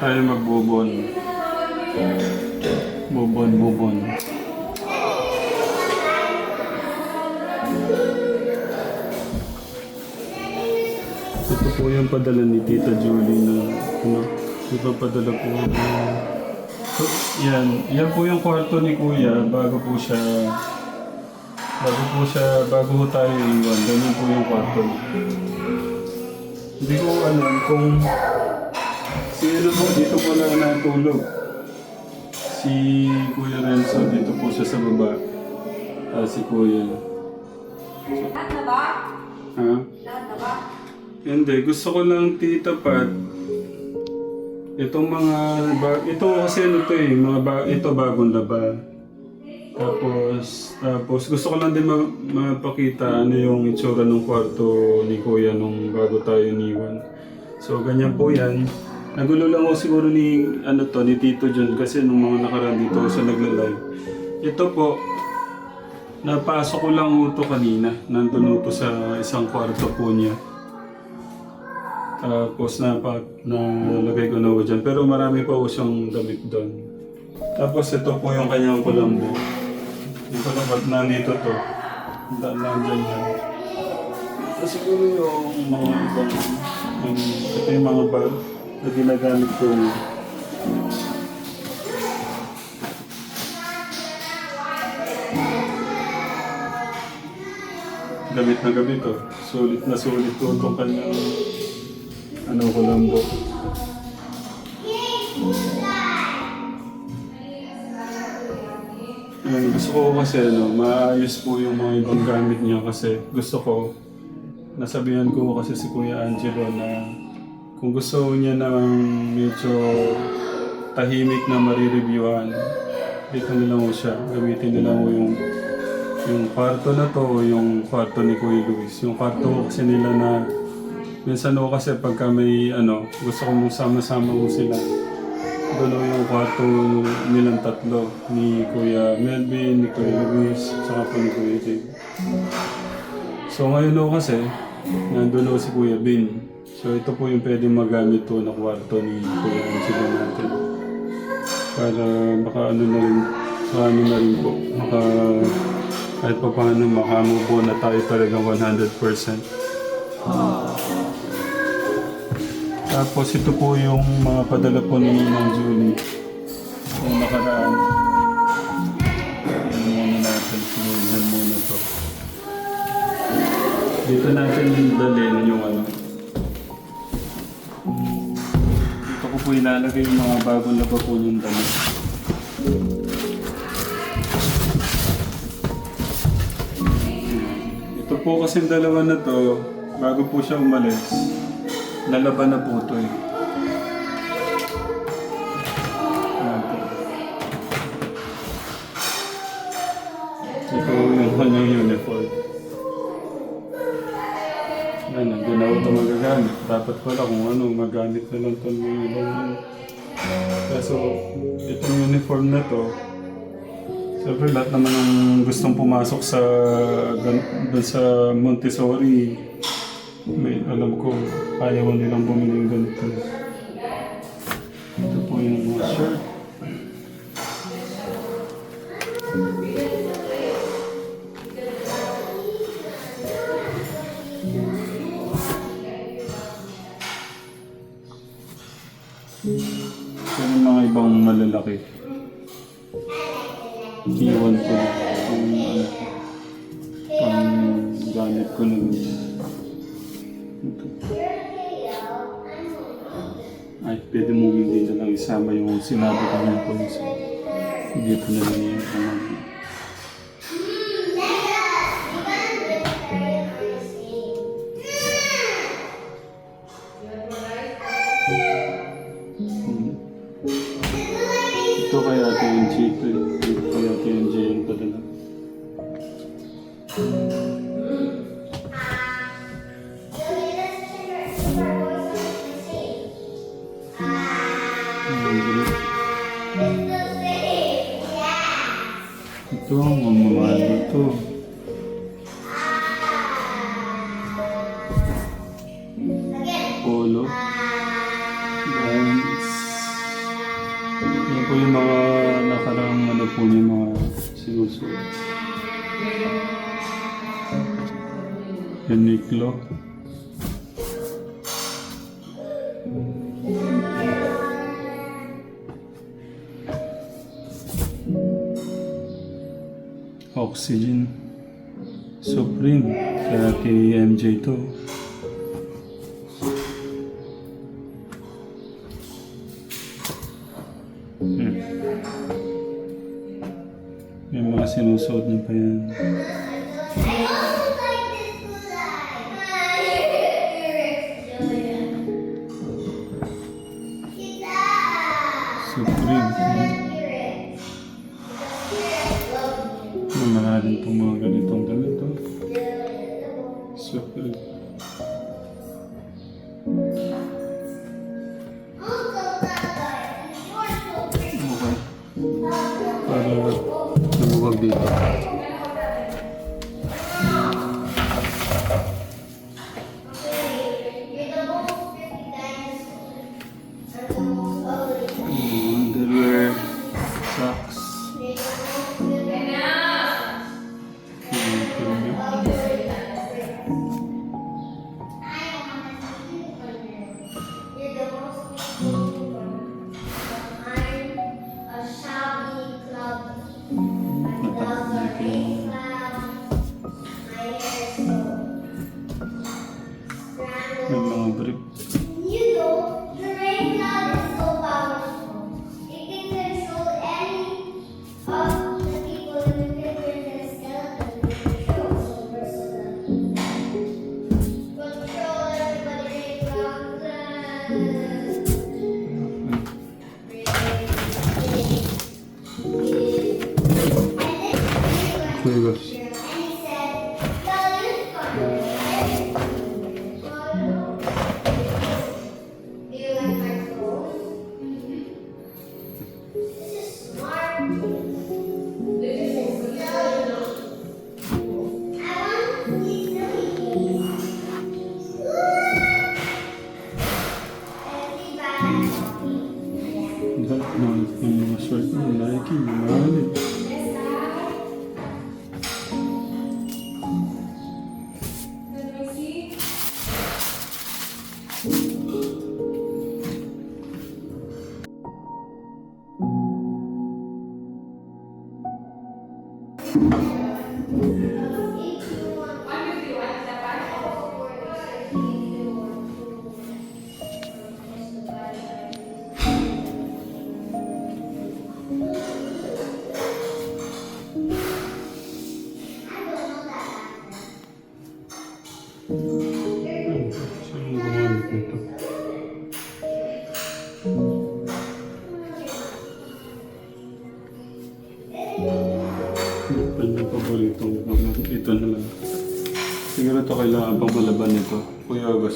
tayo magbubon. Bubon, bubon. Ito po yung padala ni Tita Julie na ano, ipapadala po. ng- So, yan, yan po yung kwarto ni Kuya bago po siya bago po siya, bago po tayo iwan, ganyan po yung kwarto. Hindi ko alam kung si ano po dito po lang natulog. Si Kuya Renzo dito po siya sa baba. Ah, si Kuya. Lahat na ba? Ha? Lahat na ba? Hindi, gusto ko lang tita Pat. Itong mga, ba- ito kasi ano to eh, mga ba- ito bagong laba. Tapos, tapos gusto ko lang din ma- mapakita ano yung itsura ng kwarto ni Kuya nung bago tayo iniwan. So, ganyan po yan. Nagulo lang ako siguro ni, ano to, ni Tito John kasi nung mga nakaraan dito sa nagla-live. Ito po, napasok ko lang ito kanina. Nandun ito sa isang kwarto po niya. Tapos na nalagay ko na po dyan. Pero marami pa po siyang damit doon. Tapos ito po yung kanyang kulambo. Yung kulambo, nandito to. Nandyan yan. Ito siguro yung mga ibang, yung, ito yung mga bag na ginagamit ko. Gamit na gamit to. Sulit na sulit ko itong kanyang ano kulambo. Ayun, gusto ko kasi ano, maayos po yung mga ibang gamit niya kasi gusto ko, nasabihan ko kasi si Kuya Angelo na kung gusto niya ng medyo tahimik na marireviewhan, dito na lang siya. Gamitin na lang yung yung kwarto na to, yung kwarto ni Kuya Luis. Yung kwarto ko kasi nila na minsan ho kasi pagka may ano, gusto ko mong sama-sama ho sila. Doon ho yung kwarto nilang tatlo ni Kuya Melvin, ni Kuya Luis, saka po ni Kuya Jake. So ngayon ho kasi, nandun ho si Kuya Bin. So ito po yung pwedeng magamit po na kwarto ni Kuya Angelo natin. Para baka ano na rin, baka ano na rin po, maka kahit pa paano makamubo na tayo talaga 100%. Tapos ito po yung mga padala po ni Ninang Julie. Yung nakaraan. Yan muna natin. Sinundan muna to. Dito natin dalhin yung ano. Po ilalagay yung mga bagong laba po yung damit. Ito po kasi dalawa na to, bago po siya umalis, nalaban na po ito eh. Dapat pala kung ano, magamit na lang ito ng ibang ano. Kaso, itong uniform na to, Siyempre, lahat naman ng gustong pumasok sa doon sa Montessori, may alam ko, ayaw nilang bumili ng ganito. Ibang malalaki. Iwan ko na kung ano, pang gamit ko na ito. Ay, pwede mo hindi na lang isama yung sinabi ko ng police. Dito na lang yung May mga sinusuot niya 那个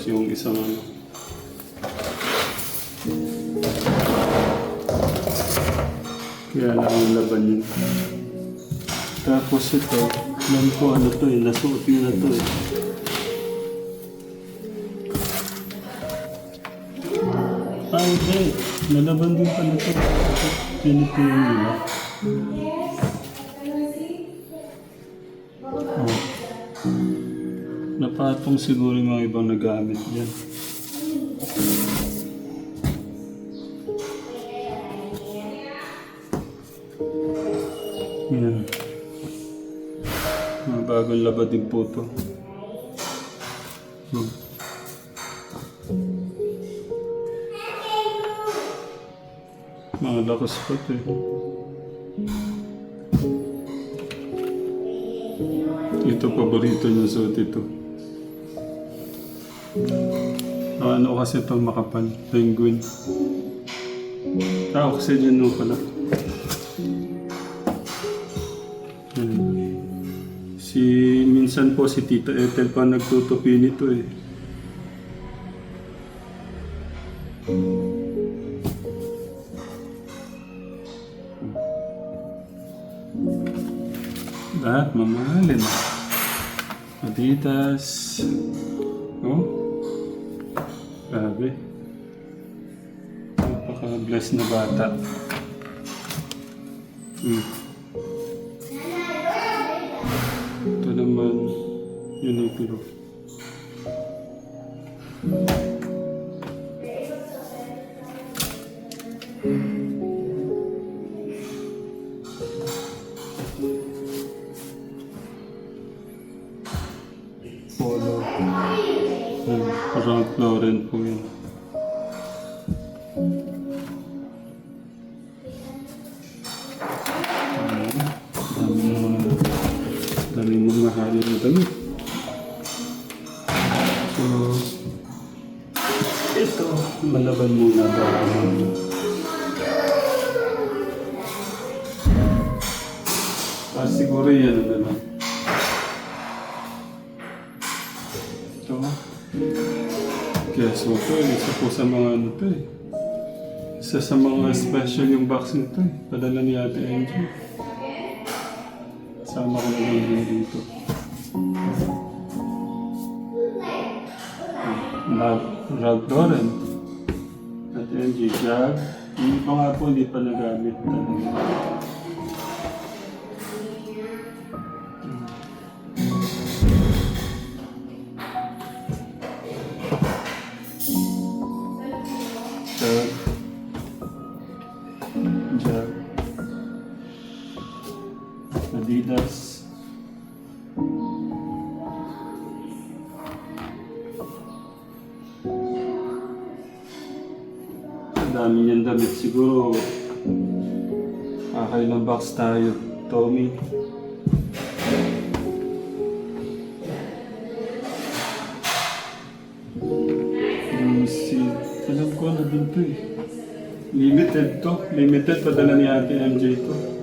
Yung isang ano. Kaya lang ang laban yun. Tapos ito, alam ko ano to eh, nasuot nyo na to eh. Ah, hindi. Nalaban din pala to. Pinito yun, Napatong siguro yung mga ibang nagamit yan. Yan. Mga bagong laba din po to. Hmm. Mga lakas pa to eh. Ito paborito niya suot ito. Ah, Ano kasi ito makapal? Penguin. Ah, oxygen no pala. Yan. Si, minsan po si Tita Ethel pa nagtutupi nito eh. Lahat mamahalin. Adidas. Oh. Grabe. Napaka-bless na bata. Hmm. Ito naman, Uniqlo. Polo. Po sa mga ano to eh. Isa sa mga special yung box nito eh. Padala ni Ate Angie. Sama ko na lang din dito. Ralph, Ralph Lauren. At Angie, Jag. Yung iba nga po hindi pa nagamit talaga. Niyang damit. Siguro, kakailang box tayo. Tommy. Yung si... Alam ko na din to eh. Limited to. Limited padala ni Ate MJ to.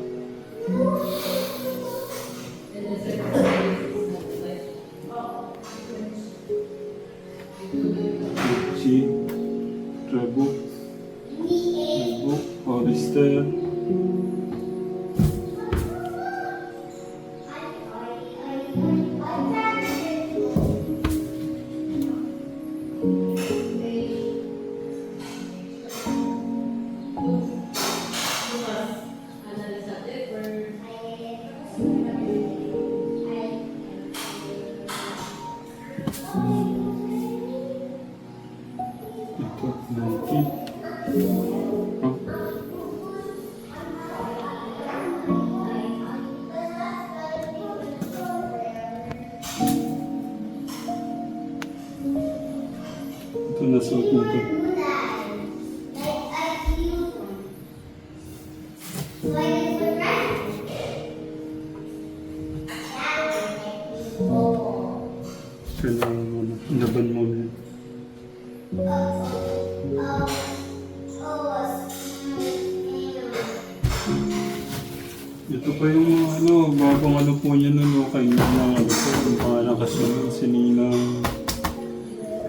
Yung ano, bagong ano po niya nun, okay na mga ano po, yung pangalan kasi yun, si Ninang,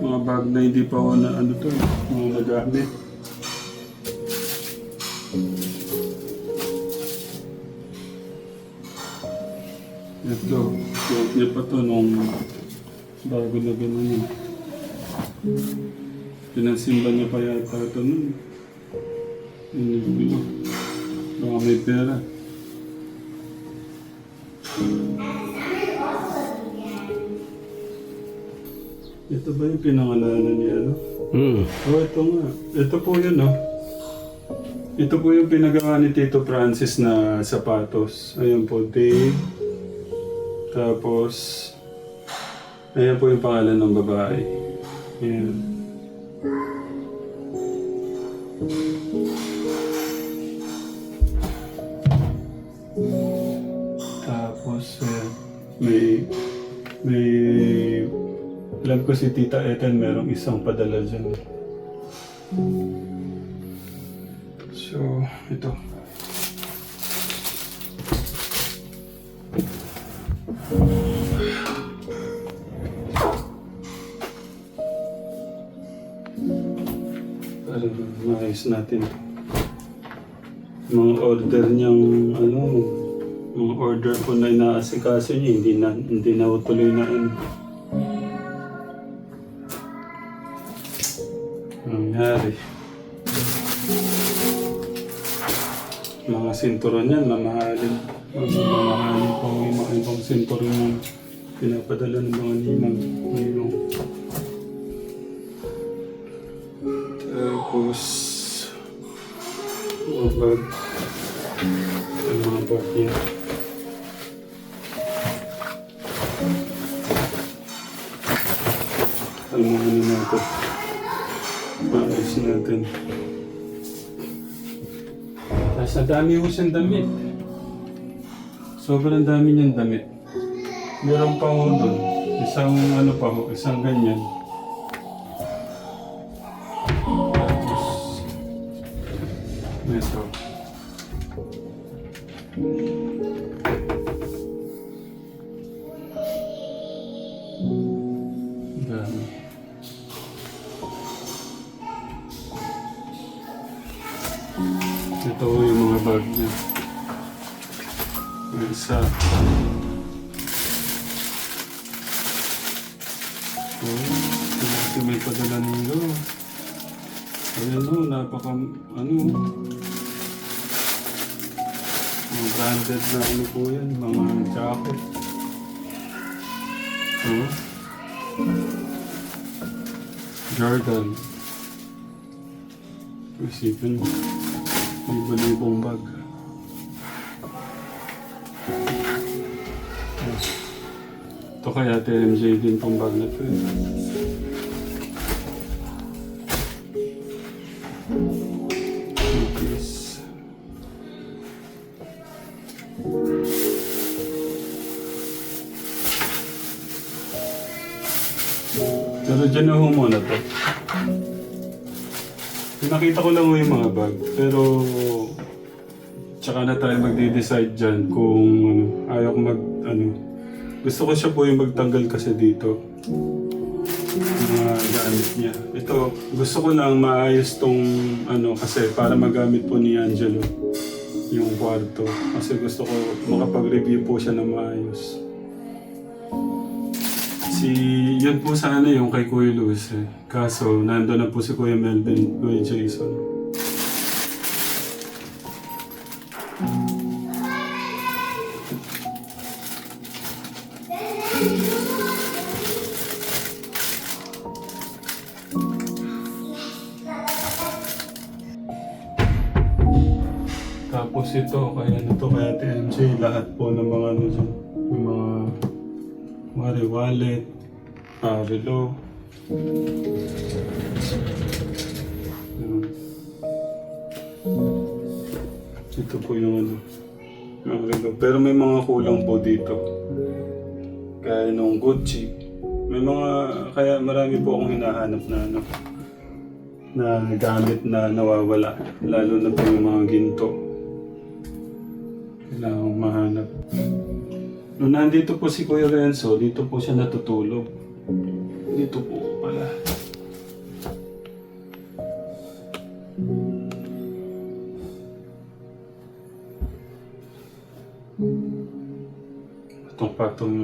mga bag na hindi pa ako na ano to, eh, mga nagamit. Ito, suot niya pa to nung bago na gano'n yun. Pinansimba niya pa yata ito nun. Hindi ko Baka may pera. Ito ba yung pinangalanan niya, ano? Hmm. Oh, ito nga. Ito po yun, no? Ito po yung pinagawa ni Tito Francis na sapatos. Ayun po, Dave. Tapos, ayan po yung pangalan ng babae. Ayan. May, may, alam ko si Tita Eten merong isang padala dyan. Order po na inaasikaso niya, hindi na, hindi na tuloy na ano. Nangyari. Mga sinturon yan, mamahalin. Mamahalin po yung mga ibang sinturon yung pinapadala ng mga ninang. Ninong. Dami ko siyang damit. Sobrang dami niyang damit. Meron pa ho doon. Isang ano pa ho, isang ganyan. Tapos, ito. Oh. Jordan. Isipin mo. May balibong bag. Ito kaya TMJ din tong bag na to eh. Dyan na ho muna to. Nakita ko lang yung mga bag. Pero tsaka na tayo magde-decide dyan kung ano, ayaw ko mag, ano, gusto ko siya po yung magtanggal kasi dito. Mga gamit niya. Ito, gusto ko lang maayos tong, ano, kasi para magamit po ni Angelo yung kwarto. Kasi gusto ko makapag-review po siya ng maayos. Si, yun po sana yung kay Kuya Luis eh. Kaso, nando na po si Kuya Melvin, Kuya Jason. Relo. Pero may mga kulang po dito. Kaya nung Gucci, may mga, kaya marami po akong hinahanap na ano, na gamit na nawawala. Lalo na po yung mga ginto. Kailangan kong mahanap. Nung nandito po si Kuya Renzo, dito po siya natutulog. Dito po pala. Itong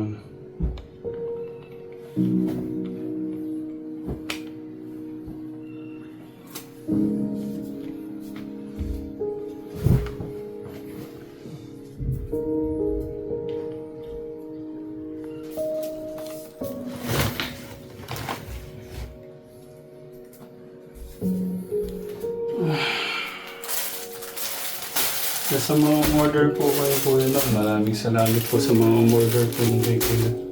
Sa mga order po kayo Kuya lang, maraming salamat po sa mga order po ng kay.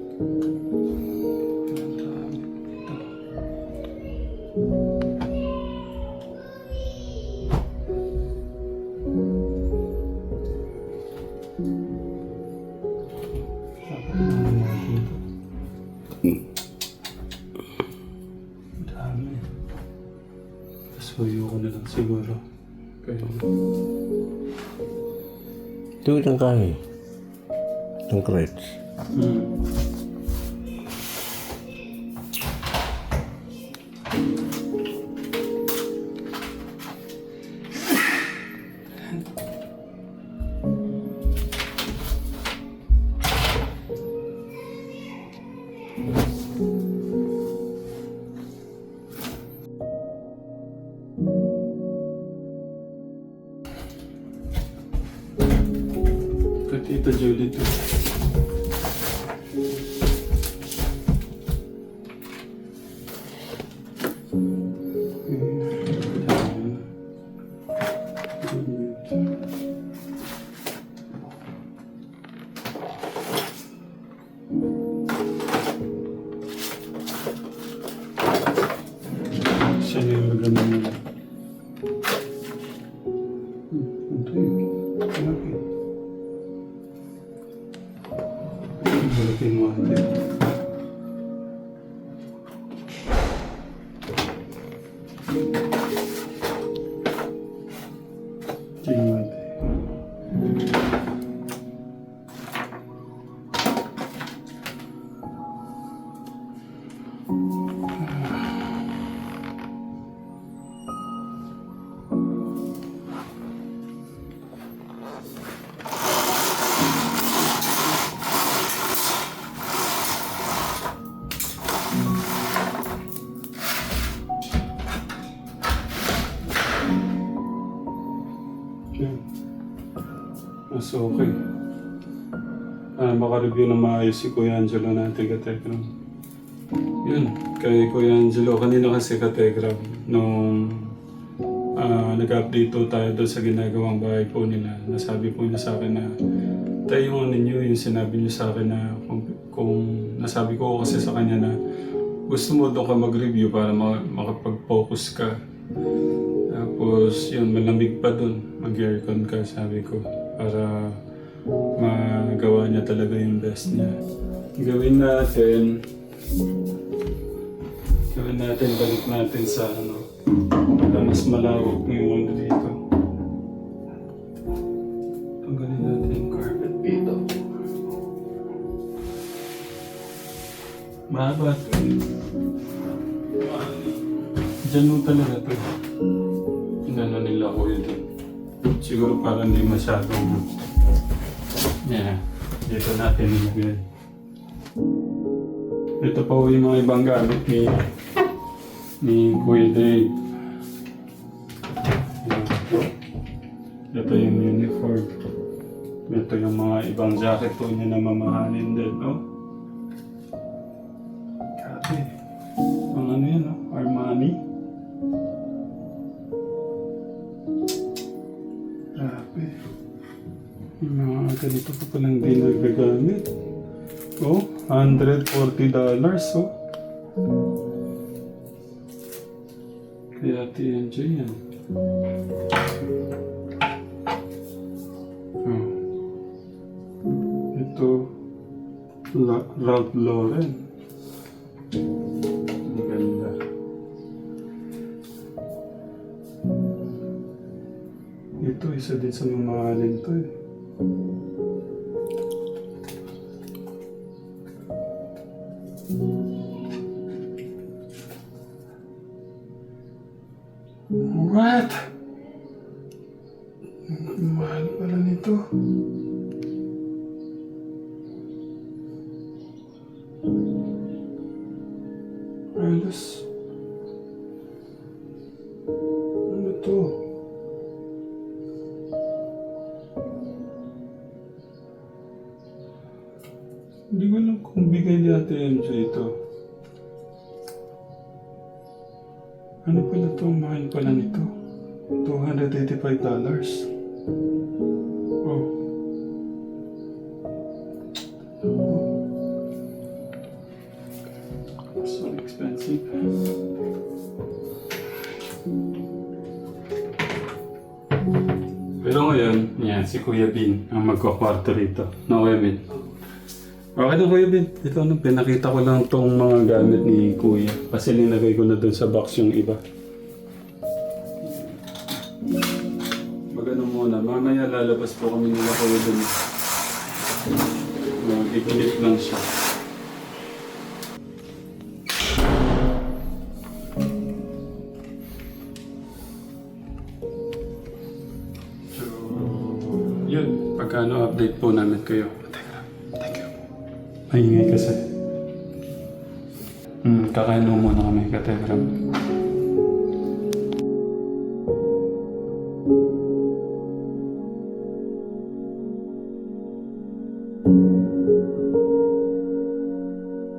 Mas okay. Ah, maka-review na maayos si Kuya Angelo natin katekram. Yun, kay Kuya Angelo, kanina kasi katekram, nung ah, nag-update po tayo doon sa ginagawang bahay po nila, nasabi po niya sa akin na tayo yung ninyo, yung sinabi niyo sa akin na kung, kung nasabi ko kasi sa kanya na gusto mo doon ka mag-review para ma- makapag-focus ka. Tapos, yun, malamig pa dun. Mag-aircon ka, sabi ko. Para magawa niya talaga yung best niya. Gawin natin... Gawin natin, balik natin sa ano... Para mas malawak yung ano dito. Tanggalin natin yung carpet dito. Mahaba. Diyan mo talaga ito. Siguro para hindi masyadong... Yeah. Dito natin nilagay. Ito pa yung mga ibang gamit ni ni Kuya Dave. Ito yung uniform. Ito yung mga ibang jacket po niya na mamahalin din, no? Grabe. Mga ganito pa palang di nagagamit. Oh, $140 dollars, oh. Kaya enjoy yan. Oh. Ito, La Ralph Lauren. Din sa mamahalin to eh. What? Mahal pala nito. Halos. Pala nito. $285. Oh. So expensive. Pero ngayon, yan, si Kuya Bin ang magkakwarto rito. No, Bin? Okay na Kuya Bin. Ito ano, pinakita ko lang tong mga gamit ni Kuya. Kasi linagay ko na dun sa box yung iba. Muna, mamaya lalabas po kami nila Kuya dun. Mag-iinit lang siya. So, yun. Pagkano update po namin kayo. Teka, thank you. Maingay kasi. Hmm, kakain muna kami, kategram.